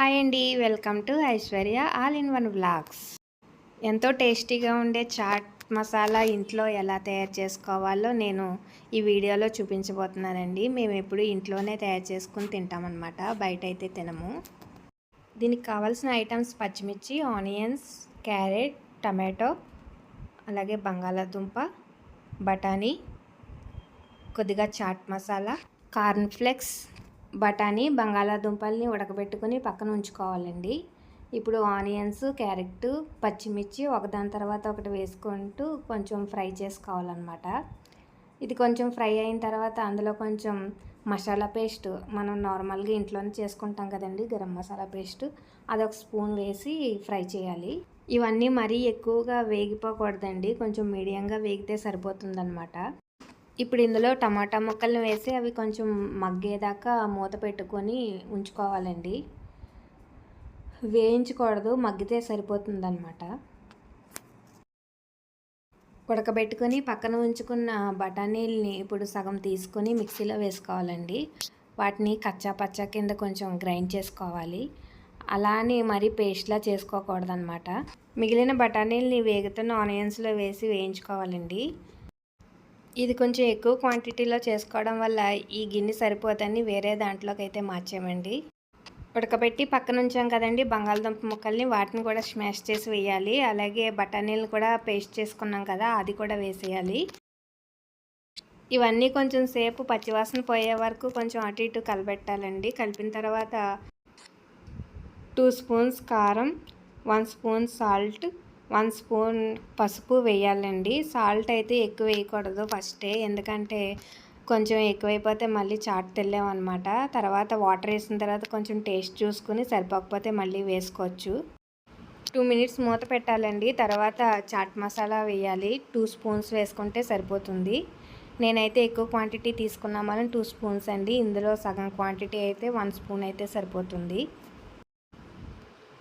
Hi అండి welcome to Aishwarya all in one vlogs ఎంతో టేస్టీగా ఉండే చాట్ మసాలా ఇంట్లో ఎలా తయారు చేసుకోవాలో నేను ఈ వీడియోలో చూపించబోతున్నానండి. మేము ఎప్పుడు ఇంట్లోనే తయారు చేసుకుని తింటామన్నమాట బయట అయితే తినము. దీనికి కావాల్సిన ఐటమ్స్ పచ్చిమిర్చి ఆనియన్స్ క్యారెట్ టమాటో అలాగే బంగాళాదుంప బఠానీ కొద్దిగా చాట్ మసాలా కార్న్ ఫ్లెక్స్ బఠానీ బంగాళాదుంపల్ని ఉడకబెట్టుకొని పక్కన ఉంచుకోవాలండి. ఇప్పుడు ఆనియన్స్ క్యారెట్ పచ్చిమిర్చి ఒకదాని తర్వాత ఒకటి వేసుకుంటూ కొంచెం ఫ్రై చేసుకోవాలన్నమాట. ఇది కొంచెం ఫ్రై అయిన తర్వాత అందులో కొంచెం మసాలా పేస్ట్ మనం నార్మల్గా ఇంట్లోనే చేసుకుంటాం కదండి గరం మసాలా పేస్ట్. అదొక స్పూన్ వేసి ఫ్రై చేయాలి. ఇవన్నీ మరీ ఎక్కువగా వేగిపోకూడదండి కొంచెం మీడియంగా వేగితే సరిపోతుందన్నమాట. ఇప్పుడు ఇందులో టమాటా ముక్కల్ని వేసి అవి కొంచెం మగ్గేదాకా మూత పెట్టుకొని ఉంచుకోవాలండి. వేయించకూడదు మగ్గితే సరిపోతుందన్నమాట. ఉడకబెట్టుకొని పక్కన ఉంచుకున్న బఠానీల్ని ఇప్పుడు సగం తీసుకొని మిక్సీలో వేసుకోవాలండి. వాటిని కచ్చా పచ్చా కింద కొంచెం గ్రైండ్ చేసుకోవాలి. అలా అని మరీ పేస్ట్లా చేసుకోకూడదనమాట మిగిలిన బఠానీల్ని వేగుతున్న ఆనియన్స్లో వేసి వేయించుకోవాలండి. ఇది కొంచెం ఎక్కువ క్వాంటిటీలో చేసుకోవడం వల్ల ఈ గిన్నె సరిపోదని వేరే దాంట్లోకి అయితే మార్చామండి. ఉడకబెట్టి పక్కన ఉంచాం కదండి బంగాళదుంప ముక్కల్ని వాటిని కూడా స్మాష్ చేసి వేయాలి. అలాగే బఠానీలు కూడా పేస్ట్ చేసుకున్నాం కదా అది కూడా వేసేయాలి. ఇవన్నీ కొంచెం సేపు పచ్చివాసన పోయే వరకు కొంచెం అటు ఇటు కలబెట్టాలండి. కలిపిన తర్వాత టూ స్పూన్స్ కారం one spoon salt one spoon పసుపు వేయాలండి. సాల్ట్ అయితే ఎక్కువ వేయకూడదు ఫస్టే. ఎందుకంటే కొంచెం ఎక్కువైపోతే మళ్ళీ చాట్ తెల్లామన్నమాట. తర్వాత వాటర్ వేసిన తర్వాత కొంచెం టేస్ట్ చూసుకుని సరిపోకపోతే మళ్ళీ వేసుకోవచ్చు. టూ మినిట్స్ మూత పెట్టాలండి. తర్వాత చాట్ మసాలా వేయాలి. టూ స్పూన్స్ వేసుకుంటే సరిపోతుంది. నేనైతే ఎక్కువ క్వాంటిటీ తీసుకున్నామని టూ స్పూన్స్ అండి. ఇందులో సగం క్వాంటిటీ అయితే వన్ స్పూన్ అయితే సరిపోతుంది.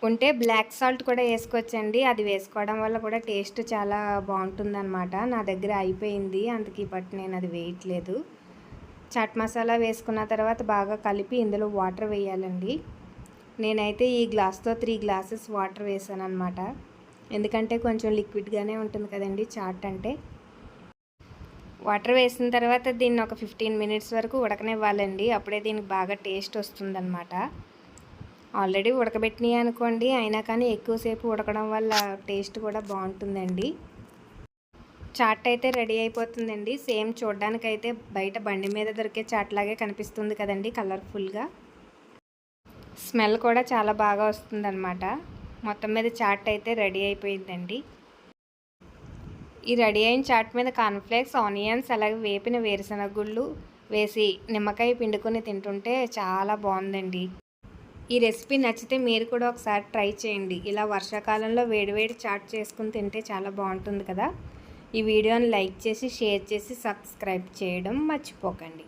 ఉంటే బ్లాక్ సాల్ట్ కూడా వేసుకోవచ్చండి. అది వేసుకోవడం వల్ల కూడా టేస్ట్ చాలా బాగుంటుందన్నమాట. నా దగ్గర అయిపోయింది. అందుకే బట్ నేను అది వేయట్లేదు. చాట్ మసాలా వేసుకున్న తర్వాత బాగా కలిపి ఇందులో వాటర్ వేయాలండి. నేనైతే ఈ గ్లాస్తో త్రీ గ్లాసెస్ వాటర్ వేసాను అనమాట ఎందుకంటే కొంచెం లిక్విడ్గానే ఉంటుంది కదండి చాట్ అంటే. వాటర్ వేసిన తర్వాత దీన్ని ఒక ఫిఫ్టీన్ మినిట్స్ వరకు ఉడకనివ్వాలండి. అప్పుడే దీనికి బాగా టేస్ట్ వస్తుందన్నమాట. ఆల్రెడీ ఉడకబెట్టినాయి అనుకోండి. అయినా కానీ ఎక్కువసేపు ఉడకడం వల్ల టేస్ట్ కూడా బాగుంటుందండి. చాట్ అయితే రెడీ అయిపోతుందండి. సేమ్ చూడ్డానికైతే బయట బండి మీద దొరికే చాట్ లాగే కనిపిస్తుంది కదండి కలర్ఫుల్గా. స్మెల్ కూడా చాలా బాగా వస్తుందన్నమాట. మొత్తం మీద చాట్ అయితే రెడీ అయిపోయిందండి. ఈ రెడీ అయిన చాట్ మీద కార్న్ఫ్లేక్స్ ఆనియన్స్ అలాగే వేపిన వేరుశనగ గుళ్ళు వేసి నిమ్మకాయ పిండుకొని తింటుంటే చాలా బాగుందండి. ఈ రెసిపీ నచ్చితే మీరు కూడా ఒకసారి ట్రై చేయండి. ఇలా వర్షాకాలంలో వేడివేడి చాట్ చేసుకుని తింటే చాలా బాగుంటుంది కదా. ఈ వీడియోని లైక్ చేసి షేర్ చేసి సబ్స్క్రైబ్ చేయడం మర్చిపోకండి.